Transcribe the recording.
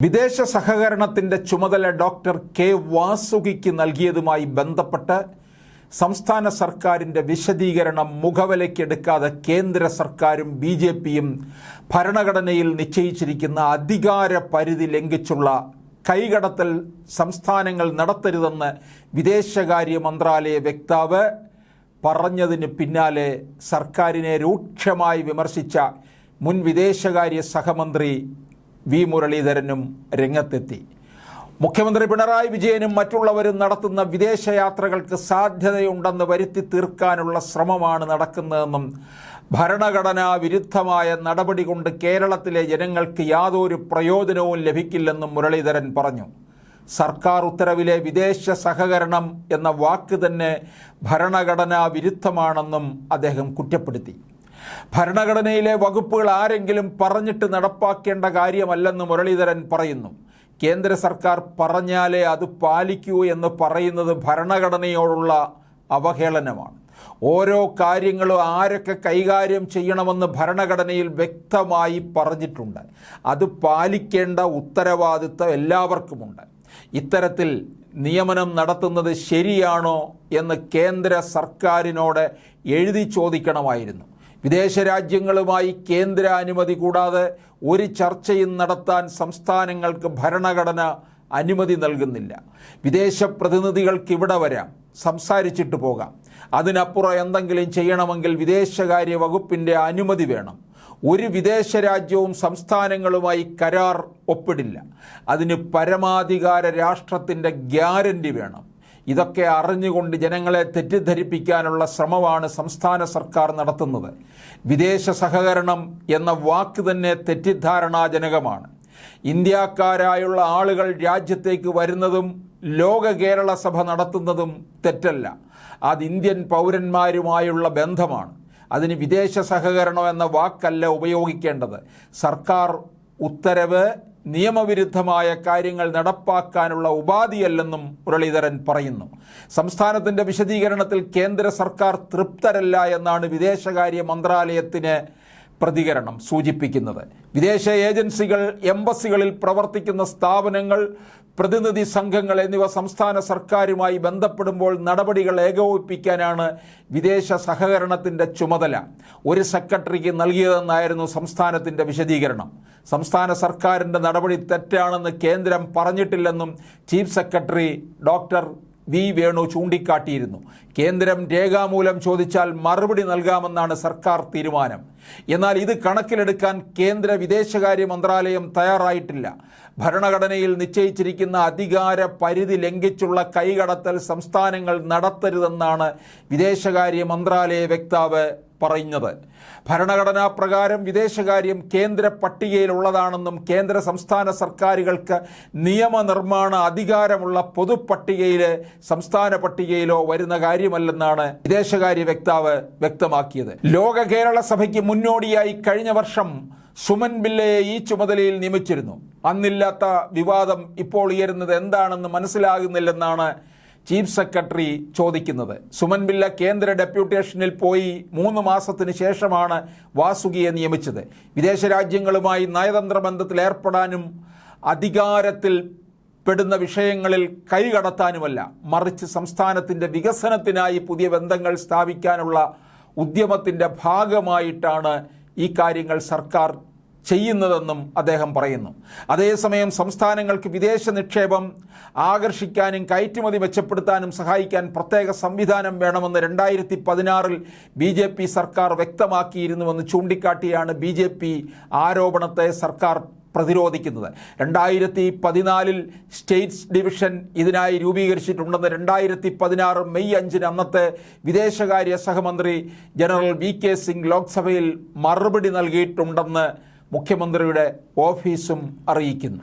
വിദേശ സഹകരണത്തിന്റെ ചുമതല ഡോക്ടർ കെ വാസുകിക്ക് നൽകിയതുമായി ബന്ധപ്പെട്ട് സംസ്ഥാന സർക്കാരിന്റെ വിശദീകരണം മുഖവിലയ്ക്കെടുക്കാതെ കേന്ദ്ര സർക്കാരും ബി ജെ പിയും ഭരണഘടനയിൽ നിശ്ചയിച്ചിരിക്കുന്ന അധികാര പരിധി ലംഘിച്ചുള്ള കൈകടത്തൽ സംസ്ഥാനങ്ങൾ നടത്തരുതെന്ന് വിദേശകാര്യ മന്ത്രാലയ വക്താവ് പറഞ്ഞതിന് പിന്നാലെ സർക്കാരിനെ രൂക്ഷമായി വിമർശിച്ച മുൻ വിദേശകാര്യ സഹമന്ത്രി വി മുരളീധരനും രംഗത്തെത്തി. മുഖ്യമന്ത്രി പിണറായി വിജയനും മറ്റുള്ളവരും നടത്തുന്ന വിദേശയാത്രകൾക്ക് സാധ്യതയുണ്ടെന്ന് വരുത്തി തീർക്കാനുള്ള ശ്രമമാണ് നടക്കുന്നതെന്നും ഭരണഘടനാ വിരുദ്ധമായ നടപടി കൊണ്ട് കേരളത്തിലെ ജനങ്ങൾക്ക് യാതൊരു പ്രയോജനവും ലഭിക്കില്ലെന്നും മുരളീധരൻ പറഞ്ഞു. സർക്കാർ ഉത്തരവിലെ വിദേശ സഹകരണം എന്ന വാക്ക് തന്നെ ഭരണഘടനാ വിരുദ്ധമാണെന്നും അദ്ദേഹം കുറ്റപ്പെടുത്തി. ഭരണഘടനയിലെ വകുപ്പുകൾ ആരെങ്കിലും പറഞ്ഞിട്ട് നടപ്പാക്കേണ്ട കാര്യമല്ലെന്ന് മുരളീധരൻ പറയുന്നു. കേന്ദ്ര സർക്കാർ പറഞ്ഞാലേ അത് പാലിക്കൂ എന്ന് പറയുന്നത് ഭരണഘടനയോടുള്ള അവഹേളനമാണ്. ഓരോ കാര്യങ്ങളും ആരൊക്കെ കൈകാര്യം ചെയ്യണമെന്ന് ഭരണഘടനയിൽ വ്യക്തമായി പറഞ്ഞിട്ടുണ്ട്. അത് പാലിക്കേണ്ട ഉത്തരവാദിത്തം എല്ലാവർക്കുമുണ്ട്. ഇത്തരത്തിൽ നിയമനം നടത്തുന്നത് ശരിയാണോ എന്ന് കേന്ദ്ര സർക്കാരിനോട് എഴുതി ചോദിക്കണമായിരുന്നു. വിദേശ രാജ്യങ്ങളുമായി കേന്ദ്ര അനുമതി കൂടാതെ ഒരു ചർച്ചയും നടത്താൻ സംസ്ഥാനങ്ങൾക്ക് ഭരണഘടന അനുമതി നൽകുന്നില്ല. വിദേശ പ്രതിനിധികൾക്ക് ഇവിടെ വരാം സംസാരിച്ചിട്ട് പോകാം. അതിനപ്പുറം എന്തെങ്കിലും ചെയ്യണമെങ്കിൽ വിദേശകാര്യ വകുപ്പിന്റെ അനുമതി വേണം. ഒരു വിദേശ രാജ്യവും സംസ്ഥാനങ്ങളുമായി കരാർ ഒപ്പിടില്ല. അതിന് പരമാധികാര രാഷ്ട്രത്തിന്റെ ഗ്യാരണ്ടി വേണം. ഇതൊക്കെ അറിഞ്ഞുകൊണ്ട് ജനങ്ങളെ തെറ്റിദ്ധരിപ്പിക്കാനുള്ള ശ്രമമാണ് സംസ്ഥാന സർക്കാർ നടത്തുന്നത്. വിദേശ സഹകരണം എന്ന വാക്ക് തന്നെ തെറ്റിദ്ധാരണാജനകമാണ്. ഇന്ത്യക്കാരായുള്ള ആളുകൾ രാജ്യത്തേക്ക് വരുന്നതും ലോക കേരള സഭ നടത്തുന്നതും തെറ്റല്ല. അത് ഇന്ത്യൻ പൗരന്മാരുമായുള്ള ബന്ധമാണ്. അതിന് വിദേശ സഹകരണം എന്ന വാക്കല്ല ഉപയോഗിക്കേണ്ടത്. സർക്കാർ ഉത്തരവ് നിയമവിരുദ്ധമായ കാര്യങ്ങൾ നടപ്പാക്കാനുള്ള ഉപാധിയല്ലെന്നും മുരളീധരൻ പറയുന്നു. സംസ്ഥാനത്തിന്റെ വിശദീകരണത്തിൽ കേന്ദ്ര സർക്കാർ തൃപ്തരല്ല എന്നാണ് വിദേശകാര്യ മന്ത്രാലയത്തിന് പ്രതികരണം സൂചിപ്പിക്കുന്നത്. വിദേശ ഏജൻസികൾ എംബസികളിൽ പ്രവർത്തിക്കുന്ന സ്ഥാപനങ്ങൾ പ്രതിനിധി സംഘങ്ങൾ എന്നിവ സംസ്ഥാന സർക്കാരുമായി ബന്ധപ്പെടുമ്പോൾ നടപടികൾ ഏകോപിപ്പിക്കാനാണ് വിദേശ സഹകരണത്തിന്റെ ചുമതല. ഒരു സെക്രട്ടറിക്ക് നൽകിയതെന്നായിരുന്നു സംസ്ഥാനത്തിന്റെ വിശദീകരണം. സംസ്ഥാന സർക്കാരിന്റെ നടപടി തെറ്റാണെന്ന് കേന്ദ്രം പറഞ്ഞിട്ടില്ലെന്നും chief secretary doctor V Venu ചൂണ്ടിക്കാട്ടിയിരുന്നു. കേന്ദ്രം രേഖാമൂലം ചോദിച്ചാൽ മറുപടി നൽകാമെന്നാണ് സർക്കാർ തീരുമാനം. എന്നാൽ ഇത് കണക്കിലെടുക്കാൻ കേന്ദ്ര വിദേശകാര്യ മന്ത്രാലയം തയ്യാറായിട്ടില്ല. ഭരണഘടനയിൽ നിശ്ചയിച്ചിരിക്കുന്ന അധികാര പരിധി ലംഘിച്ചുള്ള കൈകടത്തൽ സംസ്ഥാനങ്ങൾ നടത്തരുതെന്നാണ് വിദേശകാര്യ മന്ത്രാലയ വക്താവ് പറയുന്നത്. ഭരണഘടനാ പ്രകാരം വിദേശകാര്യം കേന്ദ്ര പട്ടികയിലുള്ളതാണെന്നും കേന്ദ്ര സംസ്ഥാന സർക്കാരുകൾക്ക് നിയമനിർമ്മാണ അധികാരമുള്ള പൊതുപട്ടികയിൽ സംസ്ഥാന പട്ടികയിലോ വരുന്ന കാര്യമല്ലെന്നാണ് വിദേശകാര്യ വക്താവ് വ്യക്തമാക്കിയത്. ലോക കേരള സഭയ്ക്ക് മുന്നോടിയായി കഴിഞ്ഞ വർഷം സുമൻ ബില്ലയെ ഈ ചുമതലയിൽ നിയമിച്ചിരുന്നു. അന്നില്ലാത്ത വിവാദം ഇപ്പോൾ ഉയരുന്നത് എന്താണെന്ന് മനസ്സിലാകുന്നില്ലെന്നാണ് ചീഫ് സെക്രട്ടറി ചോദിക്കുന്നത്. സുമൻ ബില്ല കേന്ദ്ര ഡെപ്യൂട്ടേഷനിൽ പോയി മൂന്ന് മാസത്തിന് ശേഷമാണ് വാസുകിയെ നിയമിച്ചത്. വിദേശ രാജ്യങ്ങളുമായി നയതന്ത്ര ബന്ധത്തിൽ ഏർപ്പെടാനും അധികാരത്തിൽ പെടുന്ന വിഷയങ്ങളിൽ കൈകടത്താനുമല്ല. മറിച്ച് സംസ്ഥാനത്തിന്റെ വികസനത്തിനായി പുതിയ ബന്ധങ്ങൾ സ്ഥാപിക്കാനുള്ള ഉദ്യമത്തിന്റെ ഭാഗമായിട്ടാണ് ഈ കാര്യങ്ങൾ സർക്കാർ ചെയ്യുന്നതെന്നും അദ്ദേഹം പറയുന്നു. അതേസമയം സംസ്ഥാനങ്ങൾക്ക് വിദേശ നിക്ഷേപം ആകർഷിക്കാനും കയറ്റുമതി മെച്ചപ്പെടുത്താനും സഹായിക്കാൻ പ്രത്യേക സംവിധാനം വേണമെന്ന് രണ്ടായിരത്തി പതിനാറിൽ ബി ജെ പി സർക്കാർ വ്യക്തമാക്കിയിരുന്നുവെന്ന് ചൂണ്ടിക്കാട്ടിയാണ് ബി ജെ പി ആരോപണത്തെ സർക്കാർ പ്രതിരോധിക്കുന്നത്. രണ്ടായിരത്തി പതിനാലിൽ സ്റ്റേറ്റ്സ് ഡിവിഷൻ ഇതിനായി രൂപീകരിച്ചിട്ടുണ്ടെന്ന് രണ്ടായിരത്തി പതിനാറ് മെയ് അഞ്ചിന് അന്നത്തെ വിദേശകാര്യ സഹമന്ത്രി ജനറൽ വി കെ സിംഗ് ലോക്സഭയിൽ മറുപടി നൽകിയിട്ടുണ്ടെന്ന് മുഖ്യമന്ത്രിയുടെ ഓഫീസും അറിയിക്കുന്നു.